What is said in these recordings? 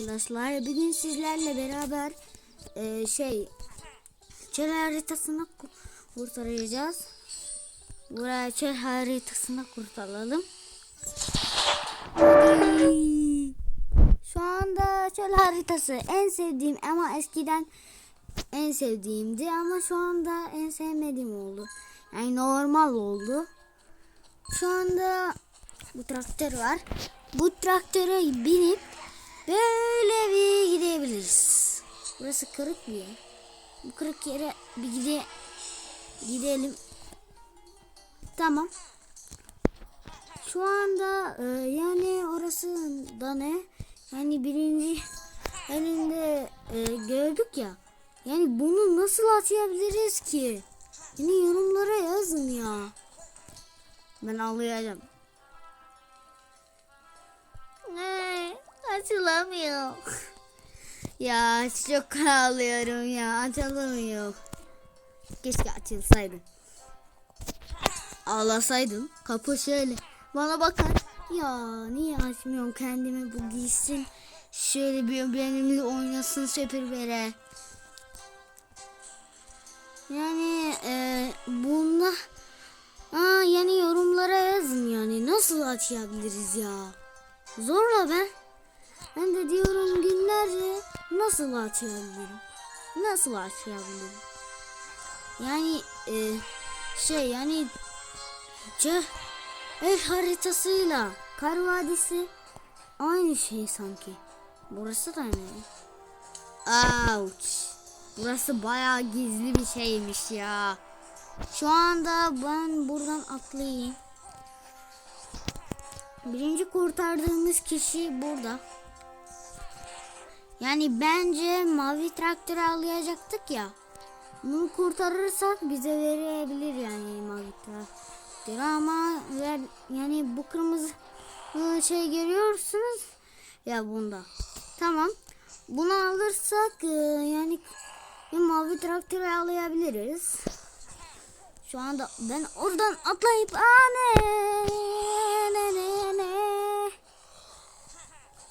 Arkadaşlar bugün sizlerle beraber e, şey çöl haritasını ku- kurtaracağız. Buraya çöl haritasını kurtaralım. Şu anda çöl haritası en sevdiğim ama eskiden en sevdiğimdi ama şu anda en sevmediğim oldu. Yani normal oldu. Şu anda bu traktör var. Bu traktöre binip böyle bir gidebiliriz. Burası kırık bir yer. Bu kırık yere bir gide gidelim. Tamam. Şu anda e, yani orası da ne? Yani birinci elinde e, gördük ya. Yani bunu nasıl açabiliriz ki? Yani yorumlara yazın ya. Ben ağlayacağım. Ne? Açılamıyor. ya çok ağlıyorum ya. Açılamıyor. Keşke açılsaydı. Ağlasaydım. Kapı şöyle. Bana bakar. Ya niye açmıyorum kendimi bu giysin. Şöyle bir benimle oynasın sepir Yani e, bunda Aa, yani yorumlara yazın yani nasıl açabiliriz ya. Zorla ben. Ben de diyorum günlerce nasıl açabilirim? Nasıl açabilirim? Yani e, şey yani ce, ev haritasıyla Kar Vadisi aynı şey sanki. Burası da ne? Ouch. Burası bayağı gizli bir şeymiş ya. Şu anda ben buradan atlayayım. Birinci kurtardığımız kişi burada. Yani bence mavi traktörü alacaktık ya. Bunu kurtarırsak bize verebilir yani mavi traktörü ama ver, yani bu kırmızı e, şey görüyorsunuz ya bunda. Tamam. Bunu alırsak e, yani mavi traktörü alabiliriz. Şu anda ben oradan atlayıp aa ne ne ne ne.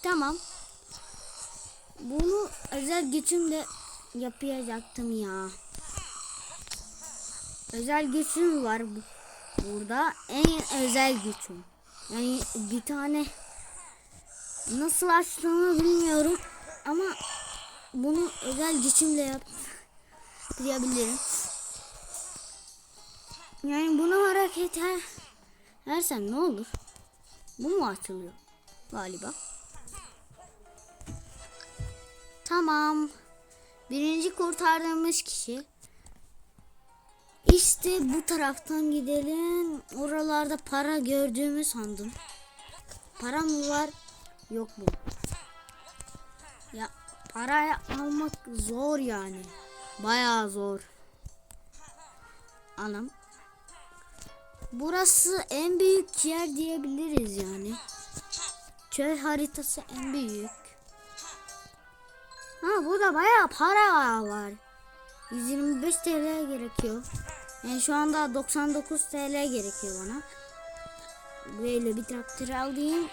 Tamam. Bunu özel gücümle yapacaktım ya. Özel gücüm var bu. Burada en özel gücüm. Yani bir tane nasıl açtığımı bilmiyorum ama bunu özel gücümle yap yapabilirim. Yani bunu hareket eder, edersem ne olur? Bu mu açılıyor? Galiba. Tamam. Birinci kurtardığımız kişi. İşte bu taraftan gidelim. Oralarda para gördüğümü sandım. Para mı var? Yok mu? Ya para almak zor yani. Bayağı zor. Anam. Burası en büyük yer diyebiliriz yani. Çöl haritası en büyük. Ha burada bayağı para var. 125 TL gerekiyor. Yani şu anda 99 TL gerekiyor bana. Böyle bir traktör alayım.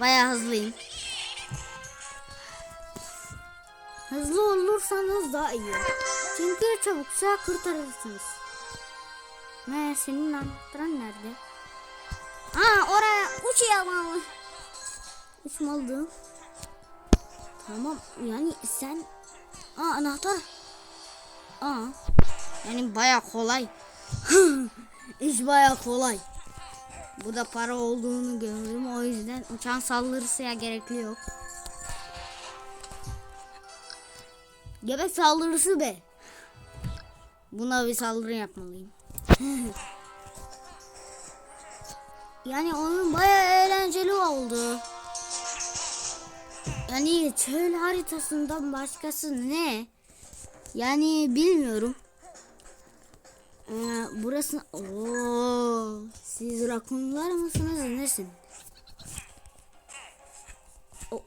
Bayağı hızlıyım. Hızlı olursanız daha iyi. Çünkü çabuksa kurtarırsınız. Ne senin anahtarın nerede? Aa oraya Uçmalı. Tamam yani sen Aa anahtar. Aa yani baya kolay. İş baya kolay. Bu da para olduğunu gördüm o yüzden uçan saldırısıya gerek yok. Göbek saldırısı be. Buna bir saldırı yapmalıyım. yani oyun baya eğlenceli oldu. Yani çöl haritasından başkası ne? Yani bilmiyorum. Ee, burası Oo, siz rakunlar mısınız nesin? Oh.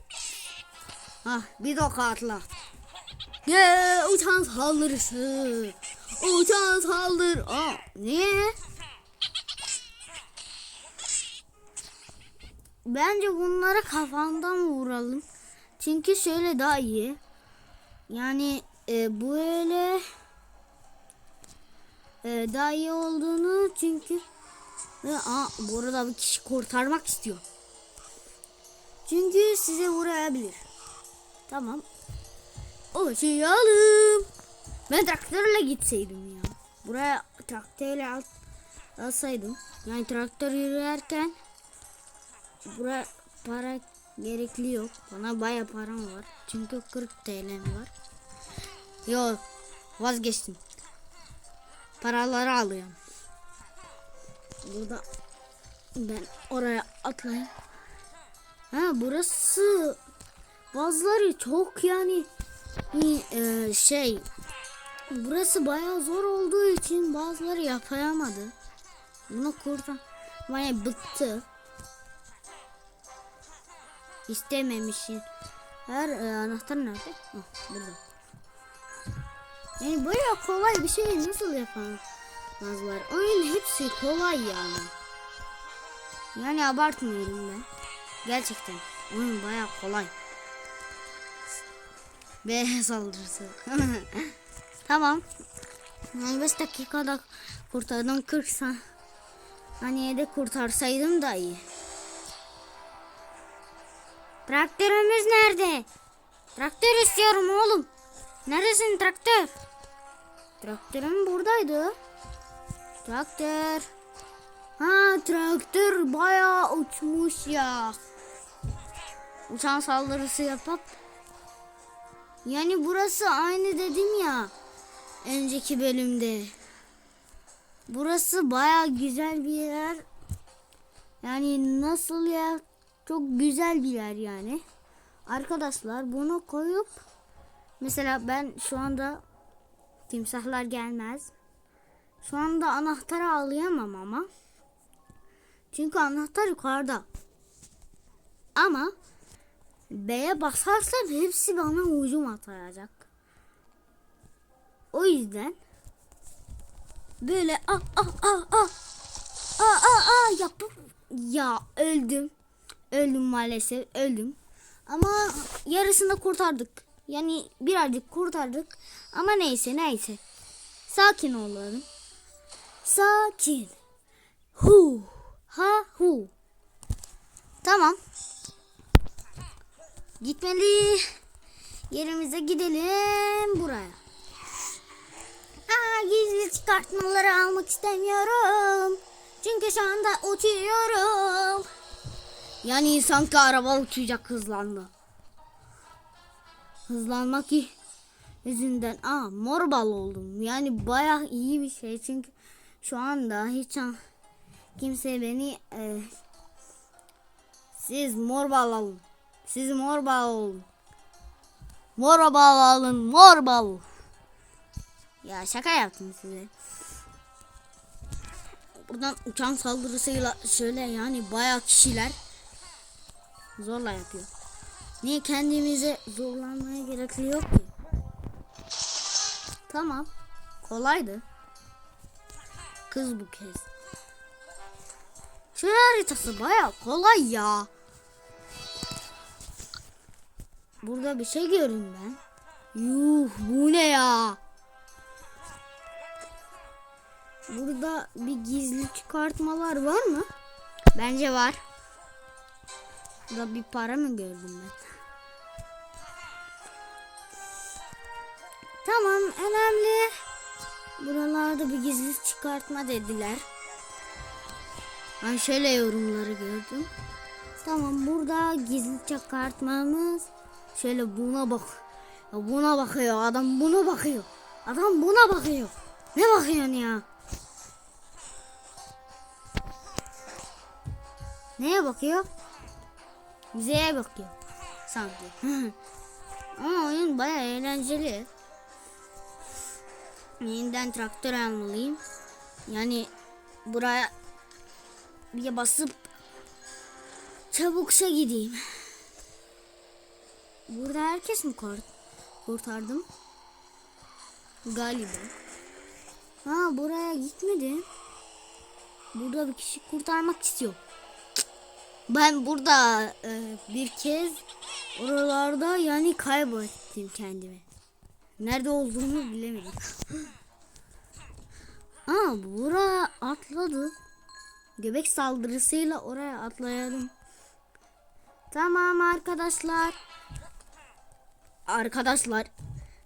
Ah bir dokatla. Ye uçan saldırısı. Uçan saldır. Aa, niye? bence bunlara kafandan vuralım. Çünkü şöyle daha iyi. Yani e, böyle e, daha iyi olduğunu çünkü ve aa, bu arada bir kişi kurtarmak istiyor. Çünkü size vurabilir. Tamam. Uçuyalım. Ben traktörle gitseydim ya. Buraya traktörle al, alsaydım. Yani traktör yürürken buraya para gerekli yok. Bana baya param var. Çünkü 40 TL'm var. Yok vazgeçtim. Paraları alıyorum. Burada ben oraya atlayayım. Ha burası bazıları çok yani e, şey burası bayağı zor olduğu için bazıları yapayamadı. Bunu kurtarmaya bıktı. İstememişsin. Her e, anahtar nerede? Ah, burada. Yani bayağı kolay bir şey nasıl yapamazlar? Oyun hepsi kolay yani. Yani abartmıyorum ben. Gerçekten oyun bayağı kolay. B saldırısı. tamam. Yani 5 dakikada kurtardım 40 saniyede kurtarsaydım da iyi. Traktörümüz nerede? Traktör istiyorum oğlum. Neresin traktör? Traktörüm buradaydı. Traktör. Ha traktör bayağı uçmuş ya. Uçan saldırısı yapıp. Yani burası aynı dedim ya. Önceki bölümde. Burası bayağı güzel bir yer. Yani nasıl ya? Çok güzel bir yer yani. Arkadaşlar bunu koyup mesela ben şu anda timsahlar gelmez. Şu anda anahtarı alayamam ama. Çünkü anahtar yukarıda. Ama B'ye basarsam hepsi bana hücum atacak. O yüzden böyle ah ah ah ah ah ah ah yapıp ya öldüm. Öldüm maalesef öldüm. Ama yarısını kurtardık. Yani birazcık kurtardık. Ama neyse neyse. Sakin olalım. Sakin. Hu. Ha hu. Tamam. Gitmeli. Yerimize gidelim buraya. Aa, gizli çıkartmaları almak istemiyorum. Çünkü şu anda uçuyorum. Yani sanki araba uçacak hızlandı. Hızlanmak yüzünden aa mor bal oldum. Yani bayağı iyi bir şey çünkü şu anda hiç an- kimse beni e, siz mor bal alın. Siz mor bal olun. Mor bal alın. Mor bal. Ya şaka yaptım size. Buradan uçan saldırısıyla şöyle yani bayağı kişiler zorla yapıyor. Niye kendimize zorlanmaya gerek yok ki? Tamam. Kolaydı. Kız bu kez. Şu haritası baya kolay ya. Burada bir şey gördüm ben. Yuh bu ne ya? Burada bir gizli çıkartmalar var mı? Bence var. Burada bir para mı gördüm ben? Tamam önemli. Buralarda bir gizli çıkartma dediler. Ben şöyle yorumları gördüm. Tamam burada gizli çıkartmamız. Şöyle buna bak. Buna bakıyor adam buna bakıyor. Adam buna bakıyor. Ne bakıyorsun ya? Neye bakıyor? Müzeye bakıyor. Sanki. Ama oyun baya eğlenceli. Yeniden traktör almalıyım. Yani buraya bir basıp çabukça gideyim. Burada herkes mi kurt kurtardım? Galiba. Ha buraya gitmedim. Burada bir kişi kurtarmak istiyor. Ben burada e, bir kez oralarda yani kaybettim kendimi. Nerede olduğumu bilemedim. Aa buraya atladı. Göbek saldırısıyla oraya atlayalım. Tamam arkadaşlar. Arkadaşlar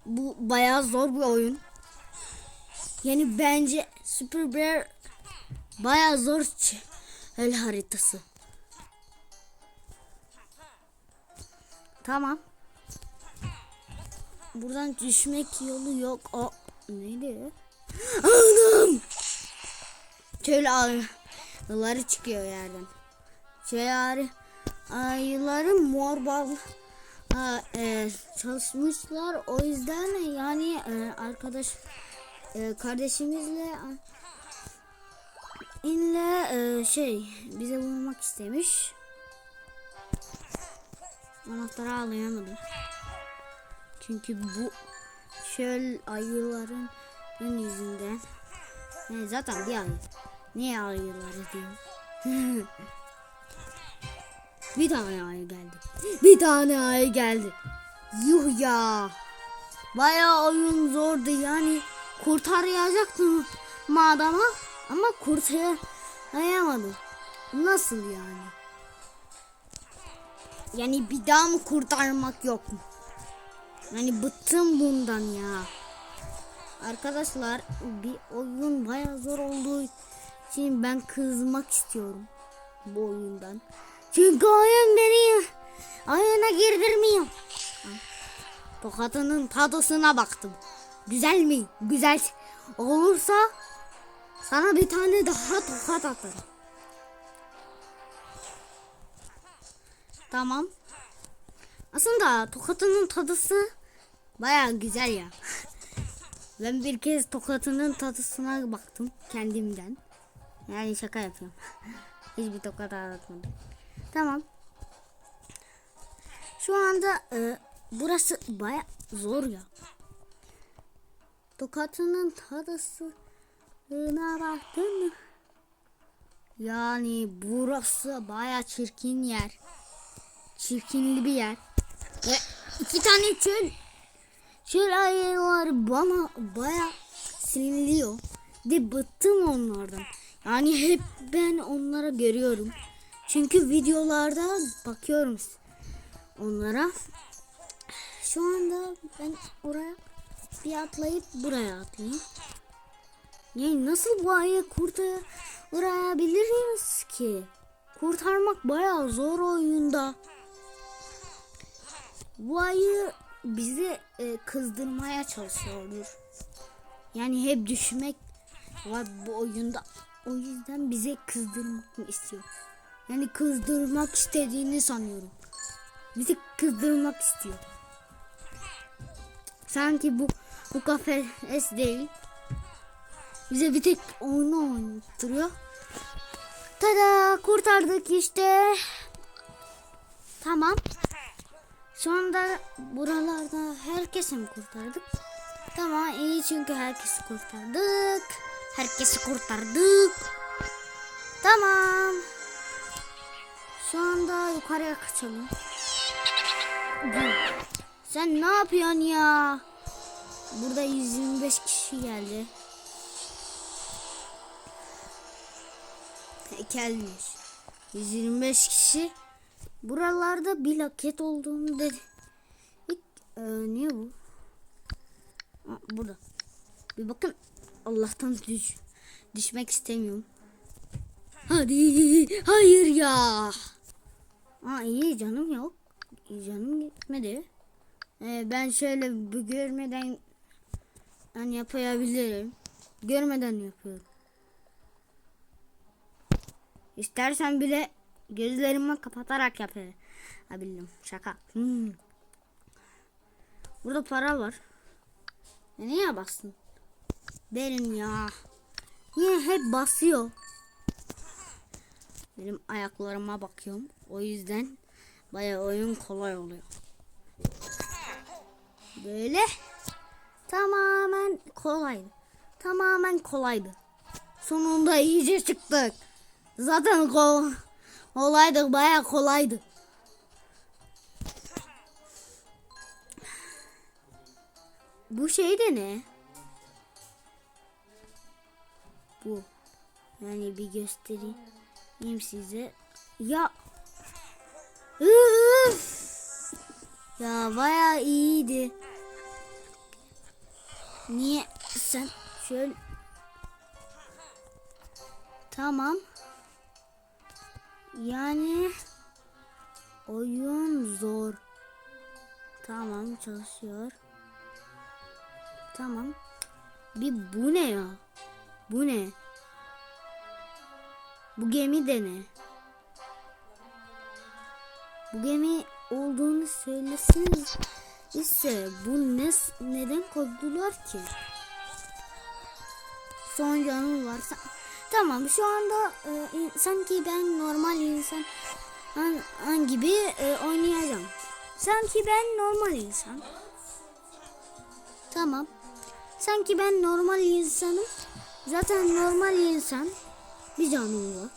bu bayağı zor bir oyun. Yani bence Super Bear bayağı zor el haritası. Tamam. Buradan düşmek yolu yok. O neydi? Anam! Şöyle ayıları çıkıyor yerden. Şöyle ayı, ayıları mor bal ha, e, çalışmışlar. O yüzden yani e, arkadaş e, kardeşimizle inle e, şey bize vurmak istemiş. Anahtarı ağlayamadım. Çünkü bu şöyle ayıların yüzünden. Yani zaten bir ayı. Niye ayıları diyeyim? bir tane ayı geldi. Bir tane ayı geldi. Yuh ya. Bayağı oyun zordu yani. Kurtaracaktım madama ama kurtaramadım. Nasıl yani? Yani bir daha mı kurtarmak yok mu? Yani bıktım bundan ya. Arkadaşlar bir oyun bayağı zor olduğu için ben kızmak istiyorum bu oyundan. Çünkü oyun beni oyuna girdirmiyor. Tokatının tadısına baktım. Güzel mi? Güzel olursa sana bir tane daha tokat atarım. Tamam. Aslında tokatının tadısı baya güzel ya. ben bir kez tokatının tadısına baktım kendimden. Yani şaka yapıyorum. Hiçbir tokat atmadım. Tamam. Şu anda e, burası baya zor ya. Tokatının tadısına baktın mı? Yani burası baya çirkin yer. Çirkinli bir yer. Ve iki tane çöl çöl ayıları bana baya sinirliyor. De bıktım onlardan. Yani hep ben onlara görüyorum. Çünkü videolarda bakıyorum onlara. Şu anda ben oraya bir atlayıp buraya atlayayım. Yani nasıl bu ayı kurtarabiliriz ki? Kurtarmak bayağı zor oyunda. Bu ayı bizi e, kızdırmaya çalışıyordur. Yani hep düşmek var bu oyunda. O yüzden bize kızdırmak istiyor? Yani kızdırmak istediğini sanıyorum. Bizi kızdırmak istiyor. Sanki bu bu kafes değil. Bize bir tek onu oynattırıyor. Tada kurtardık işte. Tamam. Anda buralarda herkesi mi kurtardık? Tamam iyi çünkü herkesi kurtardık. Herkesi kurtardık. Tamam. Şu anda yukarıya kaçalım. Sen ne yapıyorsun ya? Burada 125 kişi geldi. Gelmiş. 125 kişi. Buralarda bir laket olduğunu dedi. İlk, e, niye bu? Aa, burada. Bir bakın. Allah'tan düş, düşmek istemiyorum. Hadi. Hayır ya. Aa, iyi canım yok. Canım gitmedi. Ee, ben şöyle bir görmeden yani yapabilirim. Görmeden yapıyorum. İstersen bile gözlerimi kapatarak yapabilirim. Şaka. Hmm. Burada para var. E niye bastın? Benim ya. Niye hep basıyor? Benim ayaklarıma bakıyorum. O yüzden bayağı oyun kolay oluyor. Böyle tamamen kolaydı. Tamamen kolaydı. Sonunda iyice çıktık. Zaten kol Kolaydı baya kolaydı. Bu şey de ne? Bu. Yani bir göstereyim size. Ya. Üf! Ya baya iyiydi. Niye sen şöyle Tamam. Yani oyun zor. Tamam çalışıyor. Tamam. Bir bu ne ya? Bu ne? Bu gemi de ne? Bu gemi olduğunu söylesiniz ise bu ne neden koydular ki? Son canım varsa tamam şu anda e, sanki ben normal insan an, an gibi e, oynayacağım. Sanki ben normal insan. Tamam. Sanki ben normal insanım. Zaten normal insan bir var.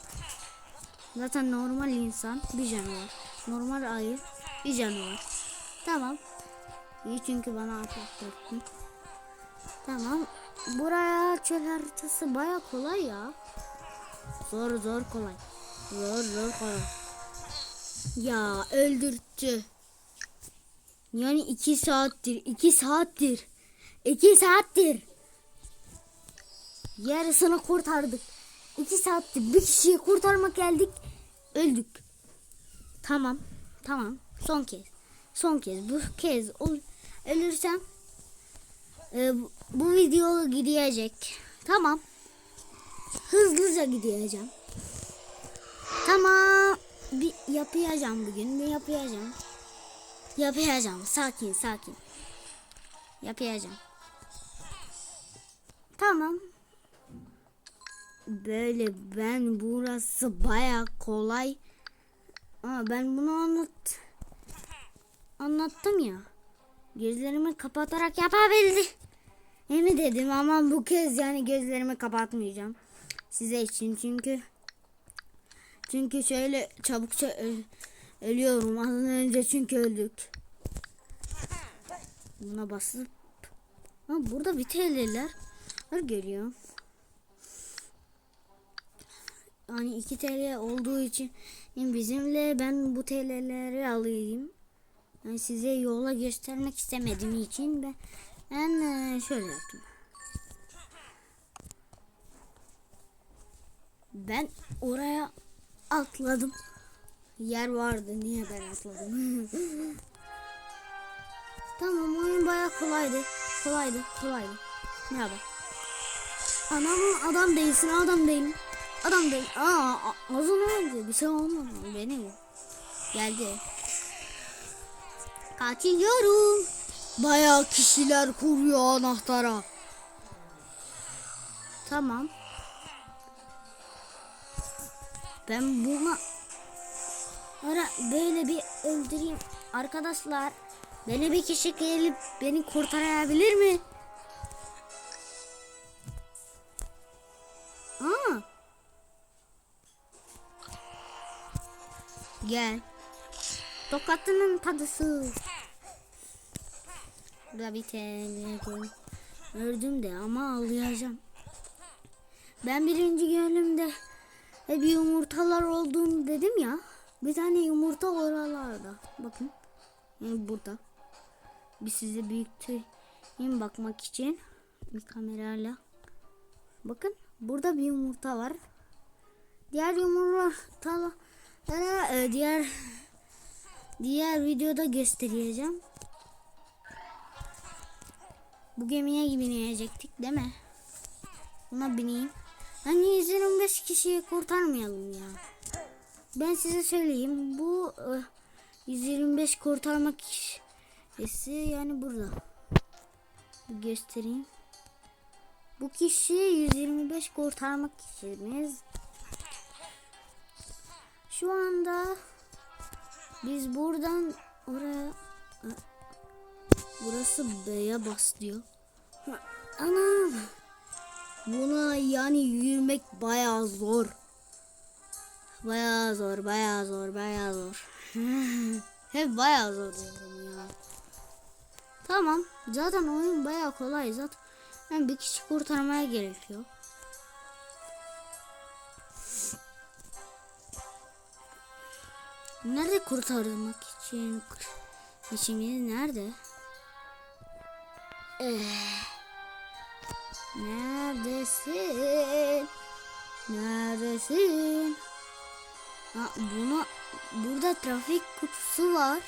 Zaten normal insan bir canı var. Normal ayı bir canı var. Tamam. İyi çünkü bana atlattın. Tamam. Buraya çöl haritası baya kolay ya. Zor zor kolay. Zor zor kolay. Ya öldürttü. Yani iki saattir, iki saattir, iki saattir. Yarısını kurtardık. İki saattir bir kişiyi kurtarmak geldik, öldük. Tamam, tamam. Son kez, son kez. Bu kez ölürsem e, bu video gidecek. Tamam. Hızlıca gideceğim. Tamam. Bir yapacağım bugün. Bir yapacağım. Yapacağım. Sakin sakin. Yapacağım. Tamam. Böyle ben burası baya kolay. Ama ben bunu anlat anlattım ya. Gözlerimi kapatarak yapabildi. Emi dedim ama bu kez yani gözlerimi kapatmayacağım. Size için çünkü çünkü şöyle çabukça ö- ölüyorum. Az önce çünkü öldük. Buna basıp ha, burada bir TL'ler var geliyor. Yani 2 TL olduğu için bizimle ben bu TL'leri alayım. Yani size yola göstermek istemediğim için ben, ben e, şöyle yaptım. Ben oraya atladım. Yer vardı. Niye ben atladım? tamam oyun baya kolaydı. Kolaydı. Kolaydı. Merhaba. Anam adam değilsin adam değilim. Adam değil. Aa a- az önce bir şey olmadı. Benim. Geldi. Kaçıyorum. Baya kişiler kuruyor anahtara. Tamam. Ben buna ara böyle bir öldüreyim. Arkadaşlar beni bir kişi gelip beni kurtarabilir mi? Aa. Gel. Tokatının tadısı. Burada bir tane. Ördüm de ama ağlayacağım. Ben birinci gönlümde hep yumurtalar olduğunu dedim ya. Bir tane yumurta oralarda. Bakın. Yani burada. Bir size büyüteyim bakmak için. Bir kamerayla. Bakın. Burada bir yumurta var. Diğer yumurtalara e, diğer diğer videoda göstereceğim. Bu gemiye binecektik değil mi? Buna bineyim. Hani 125 kişiyi kurtarmayalım ya. Ben size söyleyeyim. Bu e, 125 kurtarmak kişisi yani burada. Bir göstereyim. Bu kişi 125 kurtarmak kişimiz. Şu anda biz buradan oraya e, burası B'ye bas diyor. Anam. Buna yani yürümek bayağı zor. Bayağı zor, bayağı zor, bayağı zor. Hep bayağı zor diyorum ya. Tamam. Zaten oyun bayağı kolay. Zaten yani bir kişi kurtarmaya gerekiyor. Nerede kurtarmak için? İşimiz nerede? Eh. Neredesin? Neredesin? Ha, buna burada trafik kutusu var.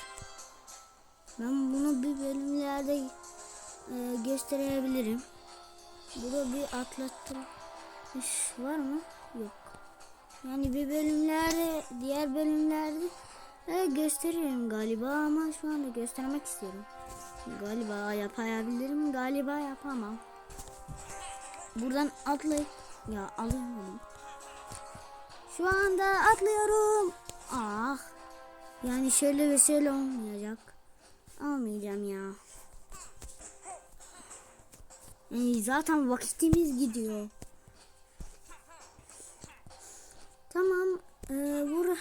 Ben bunu bir bölümlerde e, gösterebilirim. Burada bir atlatılmış var mı? Yok. Yani bir bölümlerde, diğer bölümlerde e, gösteririm galiba ama şu anda göstermek istiyorum. Galiba yapabilirim, galiba yapamam. Buradan atlayıp ya alayım. Şu anda atlıyorum. Ah. Yani şöyle ve şöyle olmayacak. Almayacağım ya. Yani zaten vakitimiz gidiyor. Tamam. Ee, bura.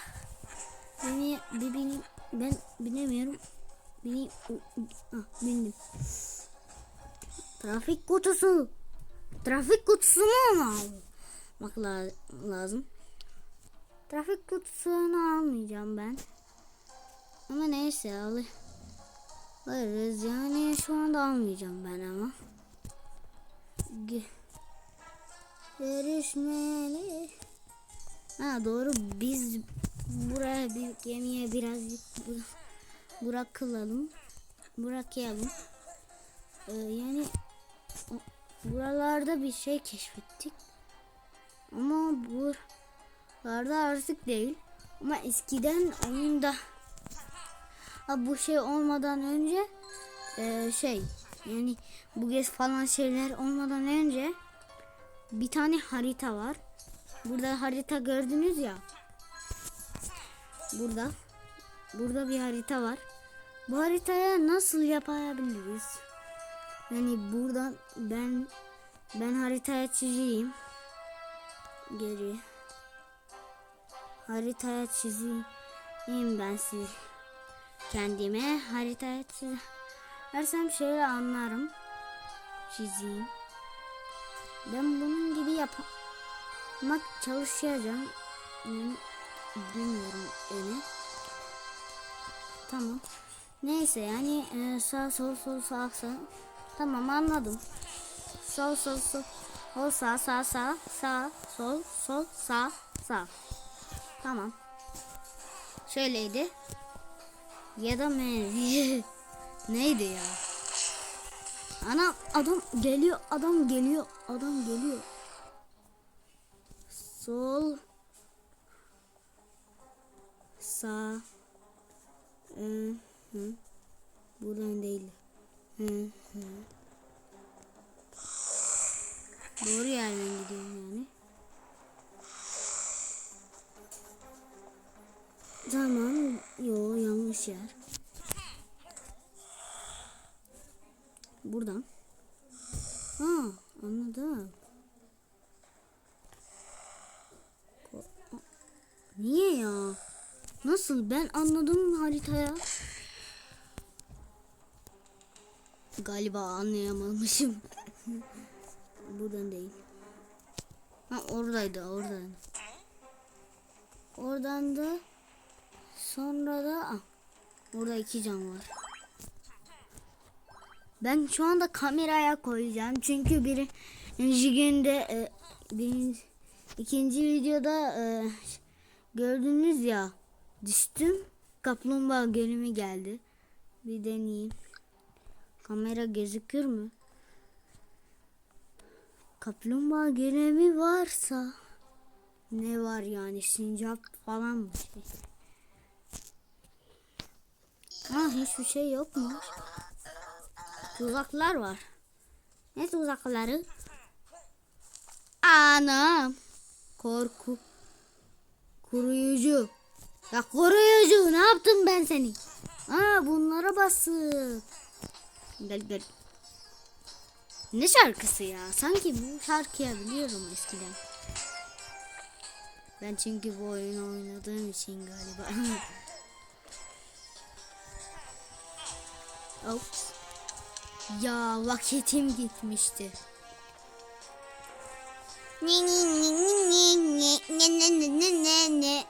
Beni, bir benim, ben binemiyorum. Beni, ah, bindim. Trafik kutusu. Trafik kutusunu almak la- lazım? Trafik kutusunu almayacağım ben. Ama neyse al alırız. Yani şu anda almayacağım ben ama. Görüşmeli. Ha doğru biz buraya bir gemiye birazcık bırakılalım. Bırakayalım. Ee, yani buralarda bir şey keşfettik. Ama buralarda artık değil. Ama eskiden oyunda ha, bu şey olmadan önce e, şey yani bu gez falan şeyler olmadan önce bir tane harita var. Burada harita gördünüz ya. Burada. Burada bir harita var. Bu haritaya nasıl yapabiliriz? Yani buradan ben ben haritaya çizeyim. Geri. Haritaya çizeyim ben siz kendime haritaya çizersem şöyle anlarım. Çizeyim. Ben bunun gibi yapmak çalışacağım. Yani bilmiyorum yani. Tamam. Neyse yani e, sağ sol sol sağ sağ. Tamam anladım. Sol sol sol. Sol sağ sağ sağ sağ sol sol sağ sağ. Tamam. Şöyleydi. Ya da me neydi ya? Ana adam geliyor adam geliyor adam geliyor. Sol sağ Hı hı. Buradan değil. Hı hı. Doğru yerden gidiyorum yani. Tamam. Yo yanlış yer. Buradan. Ha anladım. Niye ya? Nasıl? Ben anladım haritaya. Galiba anlayamamışım. Buradan değil. Ha oradaydı, oradan. Oradan da sonra da ah, orada iki cam var. Ben şu anda kameraya koyacağım çünkü birinci günde e, birinci, ikinci videoda e, gördünüz ya düştüm kaplumbağa görünümü geldi. Bir deneyeyim. Kamera gözükür mü? Kaplumbağa görünümü varsa ne var yani sincap falan mı? Ha hiçbir şey yok mu? Tuzaklar var. Ne tuzakları? Anam. Korku. Koruyucu. Ya koruyucu ne yaptım ben seni? Aa bunlara basıp. Gel gel. Ne şarkısı ya? Sanki bu şarkıyı biliyorum eskiden. Ben çünkü bu oyunu oynadığım için galiba. Ops. Ya vakitim gitmişti. Ne ne ne ne ne ne ne ne ne ne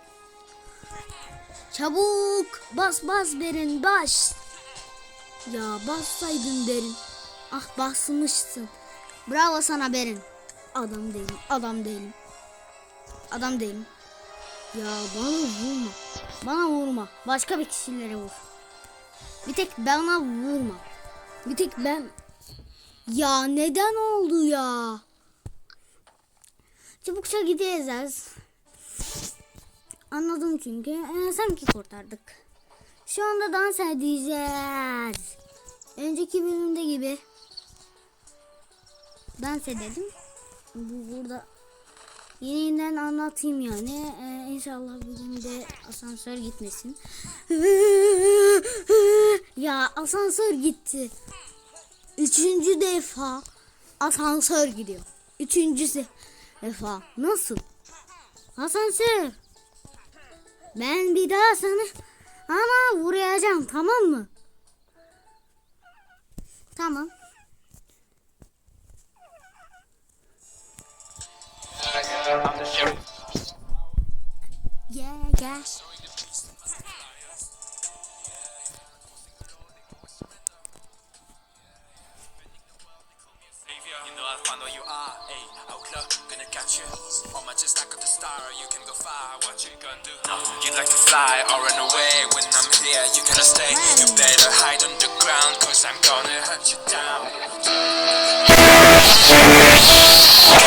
Çabuk bas bas Berin bas. Ya bassaydın Berin. Ah basmışsın. Bravo sana Berin. Adam değilim, adam değilim. Adam değilim. Ya bana vurma. Bana vurma. Başka bir kişilere vur. Bir tek bana vurma. Bir tek ben. Ya neden oldu ya? Çabukça gideceğiz. Anladım çünkü. Ee, sanki kurtardık. Şu anda dans edeceğiz. Önceki bölümde gibi. Dans edelim. Bu burada yeniden anlatayım yani. Ee, inşallah bugün de asansör gitmesin. ya asansör gitti. Üçüncü defa asansör gidiyor. Üçüncü defa. Nasıl? Asansör. Ben bir daha sana ama vuracağım tamam mı? Tamam. Yeah, yeah. I'll find where you are. Hey, outlaw, gonna catch you. Or my just like the star, you can go far. What you gonna do? You'd like to fly or run away. When I'm here, you cannot stay. You better hide on the ground, cause I'm gonna hunt you down.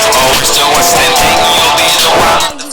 Always the one standing, you'll be the one